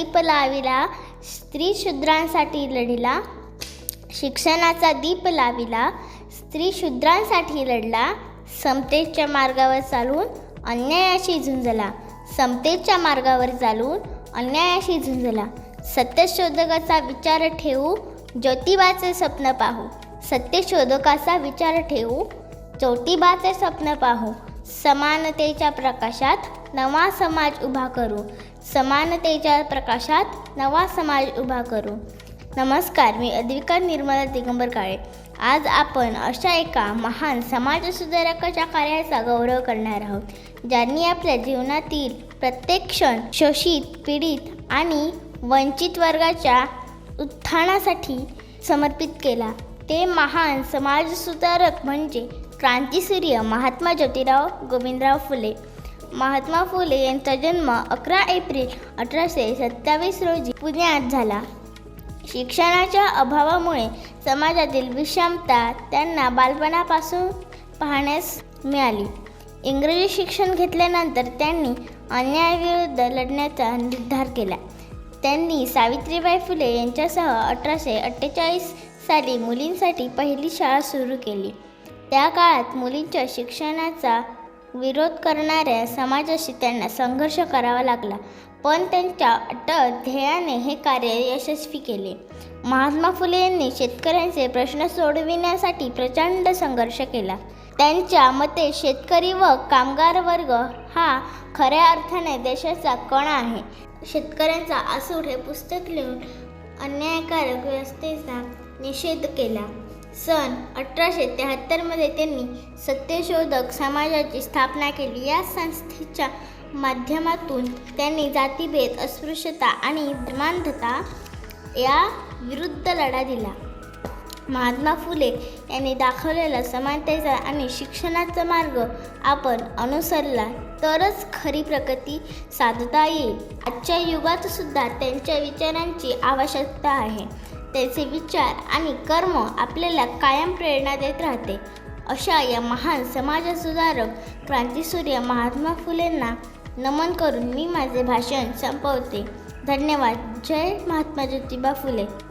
दीप लाविला स्त्री शूद्रांसाठी लढला. शिक्षणाचा दीप लाविला स्त्री शूद्रांसाठी लढला. समतेच्या मार्गावर चालून अन्यायाशी झुंजला. समतेच्या मार्गावर चालून अन्यायाशी झुंजला. सत्यशोधकाचा विचार ठेवू ज्योतिबाचे स्वप्न पाहू. सत्यशोधकाचा विचार ठेवू ज्योतिबाचे स्वप्न पाहू. समानतेच्या प्रकाशात नवा समाज उभा करू. समानतेच्या प्रकाशात नवा समाज उभा करू. नमस्कार मी अद्विका निर्मला दिगंबर काळे आज आपण अशा एका महान समाजसुधारकाच्या कार्याचा गौरव करणार आहोत ज्यांनी आपल्या जीवनातील प्रत्येक क्षण शोषित पीडित आणि वंचित वर्गाच्या उत्थानासाठी समर्पित केला. ते महान समाजसुधारक म्हणजे क्रांतीसूर्य महात्मा ज्योतिराव गोविंदराव फुले. महात्मा फुले यांचा जन्म अकरा एप्रिल अठराशे सत्तावीस रोजी पुण्यात झाला. शिक्षणाच्या अभावामुळे समाजातील विषमता त्यांना बालपणापासून पाहण्यास मिळाली. इंग्रजी शिक्षण घेतल्यानंतर त्यांनी अन्यायाविरुद्ध लढण्याचा निर्धार केला. त्यांनी सावित्रीबाई फुले यांच्यासह अठराशे अठ्ठेचाळीस साली मुलींसाठी पहिली शाळा सुरू केली. त्या काळात मुलींच्या शिक्षणाचा विरोध करणाऱ्या समाजाशी त्यांना संघर्ष करावा लागला. पण त्यांच्या अटळ ध्येयाने हे कार्य यशस्वी केले. महात्मा फुले यांनी शेतकऱ्यांचे प्रश्न सोडविण्यासाठी प्रचंड संघर्ष केला. त्यांच्या मते शेतकरी व कामगार वर्ग हा खऱ्या अर्थाने देशाचा कणा आहे. शेतकऱ्यांचा आसूड हे पुस्तक लिहून अन्यायकारक व्यवस्थेचा निषेध केला. सन अठराशे त्र्याहत्तरमध्ये त्यांनी सत्यशोधक समाजाची स्थापना केली. या संस्थेच्या माध्यमातून त्यांनी जातीभेद अस्पृश्यता आणि धर्मांधता या विरुद्ध लढा दिला. महात्मा फुले यांनी दाखवलेला समानतेचा आणि शिक्षणाचा मार्ग आपण अनुसरला तरच खरी प्रगती साधता येईल. आजच्या युगात सुद्धा त्यांच्या विचारांची आवश्यकता आहे. त्याचे विचार आणि कर्म आपल्याला कायम प्रेरणा देत राहते. अशा या महान समाजसुधारक क्रांतीसूर्य महात्मा फुलेंना नमन करून मी माझे भाषण संपवते. धन्यवाद. जय महात्मा ज्योतिबा फुले.